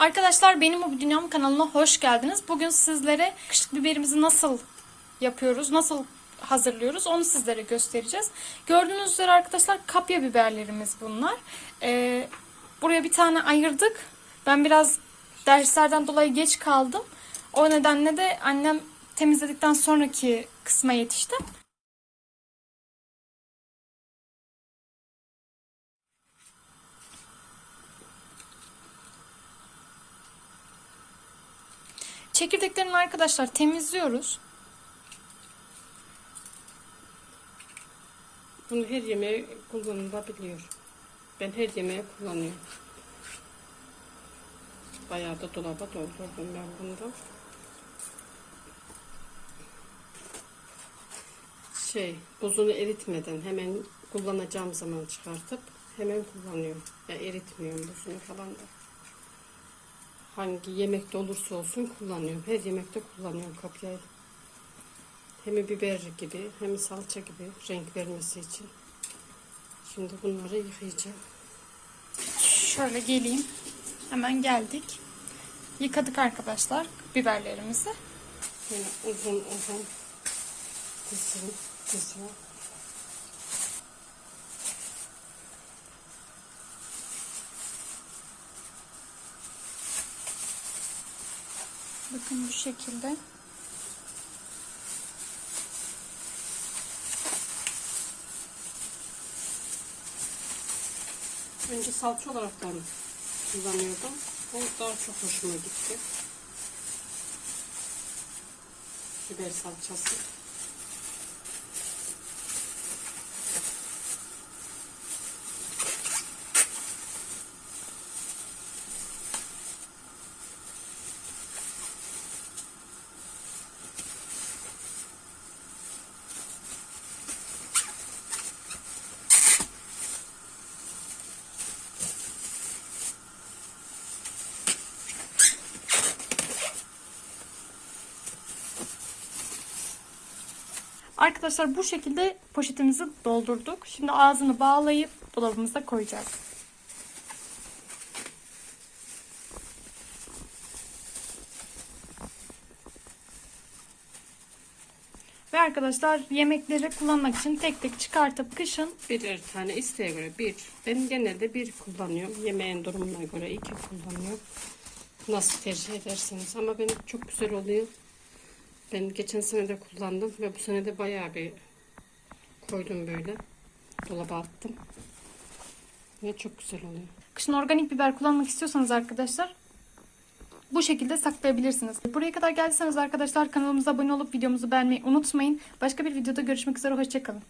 Arkadaşlar benim bu dünyam kanalına hoş geldiniz. Bugün sizlere kışlık biberimizi nasıl yapıyoruz, nasıl hazırlıyoruz onu sizlere göstereceğiz. Gördüğünüz üzere arkadaşlar kapya biberlerimiz bunlar. Ee, buraya bir tane ayırdık. Ben biraz derslerden dolayı geç kaldım. O nedenle de annem temizledikten sonraki kısma yetişti. Çekirdeklerini arkadaşlar temizliyoruz. Bunu her yemeğe kullanılabiliyor. Ben her yemeğe kullanıyorum. Bayağı da dolaba doldurdum ben bunu. Şey, buzunu eritmeden hemen kullanacağım zaman çıkartıp hemen kullanıyorum. Ya eritmiyorum buzunu falan da. Hangi yemekte olursa olsun kullanıyorum. Her yemekte kullanıyorum kapyayı. Hem biber gibi hem salça gibi renk vermesi için. Şimdi bunları yıkayacağım. Şöyle geleyim. Hemen geldik. Yıkadık arkadaşlar biberlerimizi. Böyle uzun uzun dizim, dizim. Bakın bu şekilde. Önce salça olaraktan kullanıyordum. O daha çok hoşuma gitti. Biber salçası. Arkadaşlar bu şekilde poşetimizi doldurduk. Şimdi ağzını bağlayıp dolabımıza koyacağız. Ve arkadaşlar yemekleri kullanmak için tek tek çıkartıp kışın Birer tane isteğe göre bir. Ben genelde bir kullanıyorum. Yemeğin durumuna göre iki kullanıyorum. Nasıl tercih edersiniz. Ama benim çok güzel oluyor. Ben geçen sene de kullandım ve bu sene de bayağı bir koydum böyle. Dolaba attım. Ve çok güzel oluyor. kışın organik biber kullanmak istiyorsanız arkadaşlar bu şekilde saklayabilirsiniz. Buraya kadar geldiyseniz arkadaşlar kanalımıza abone olup videomuzu beğenmeyi unutmayın. Başka bir videoda görüşmek üzere. Hoşçakalın.